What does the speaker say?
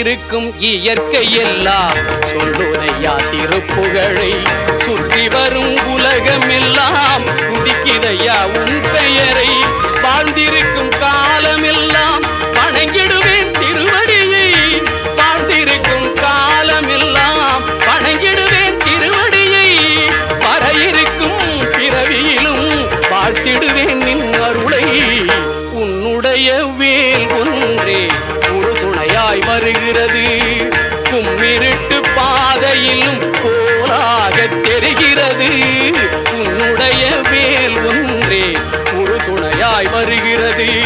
இருக்கும் இயற்கை சொல்லுதையா திருப்புகழை. சுற்றி வரும் உலகம் எல்லாம் உன் பெயரை. செவ்வேல் ஒன்றே ஒரு துணையாய் வருகிறது. கும்மிருட்டு பாதையிலும் கோலாக தெரிகிறது. உன்னுடைய வேல் ஒன்றே ஒரு துணையாய் வருகிறது.